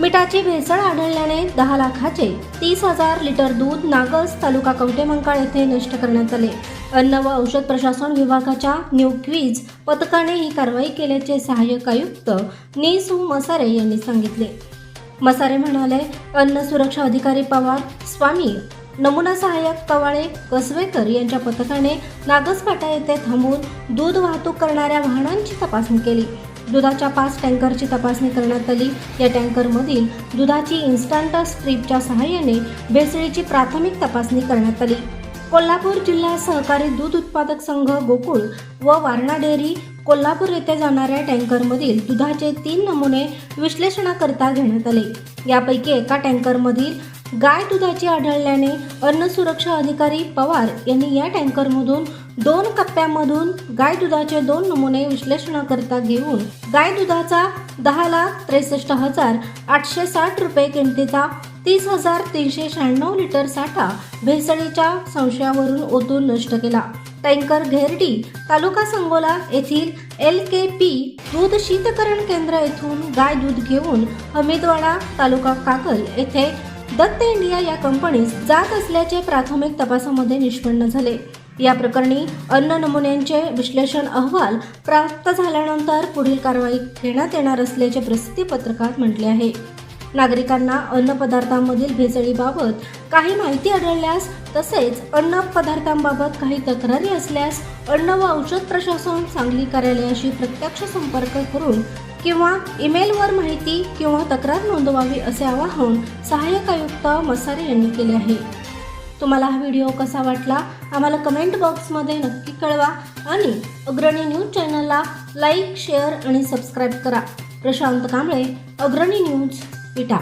मिठाची भेसळ आढळल्याने दहा लाखाचे तीस हजार लिटर दूध नागस तालुका कवटेमंकाळ येथे नष्ट करण्यात आले. अन्न व औषध प्रशासन विभागाच्या न्यू क्वीज पथकाने ही कारवाई केल्याचे सहाय्यक आयुक्त निसू मसारे यांनी सांगितले. मसारे म्हणाले अन्न सुरक्षा अधिकारी पवार स्वामी नमुना सहाय्यक कवाळे कसवेकर यांच्या पथकाने नागसपाटा येथे थांबून दूध वाहतूक करणाऱ्या वाहनांची तपासणी केली. दुधाच्या पाच टँकरची तपासणी करण्यात आली. या टँकरमधील दुधाची इन्स्टंट स्ट्रीपच्या सहाय्याने भेसळीची प्राथमिक तपासणी करण्यात आली. कोल्हापूर जिल्हा सहकारी दूध उत्पादक संघ गोकुळ व वारणा डेअरी कोल्हापूर येथे जाणाऱ्या टँकरमधील दुधाचे तीन नमुने विश्लेषणाकरता घेण्यात आले. यापैकी एका टँकरमधील गाय दुधाची आढळल्याने अन्न सुरक्षा अधिकारी पवार यांनी या टँकरमधून दोन कप्प्यामधून गाय दुधाचे दोन नमुने विश्लेषणाकरता घेऊन गाय दुधाचा दहा लाख त्रेसष्ट हजार आठशे साठ रुपये किमतीचा तीस हजार तीनशे शहाण्णव लिटर साठा भेसळीच्या संशयावरून ओतून नष्ट केला. टँकर घेरडी तालुका संगोला येथील एल के पी दूध शीतकरण केंद्र येथून गाय दूध घेऊन हमीदवाडा तालुका काकल येथे दत्त इंडिया या कंपनीस जात असल्याचे प्राथमिक तपासामध्ये निष्पन्न झाले. या प्रकरणी अन्न नमुन्यांचे विश्लेषण अहवाल प्राप्त झाल्यानंतर पुढील कारवाई घेण्यात येणार असल्याचे प्रसिद्धी पत्रकात म्हटले आहे. नागरिकांना अन्न पदार्थांमधील भेसळीबाबत काही माहिती आढळल्यास तसेच अन्न पदार्थांबाबत काही तक्रारी असल्यास अन्न व औषध प्रशासन सांगली कार्यालयाशी प्रत्यक्ष संपर्क करून किंवा ईमेलवर माहिती किंवा तक्रार नोंदवावी असे आवाहन सहाय्यक आयुक्त मसारे यांनी केले आहे. तुम्हाला हा व्हिडिओ कसा वाटला? आम्हाला कमेंट बॉक्समध्ये नक्की कळवा आणि अग्रणी न्यूज चॅनलला लाईक शेअर आणि सबस्क्राईब करा. प्रशांत कांबळे अग्रणी न्यूज. विटा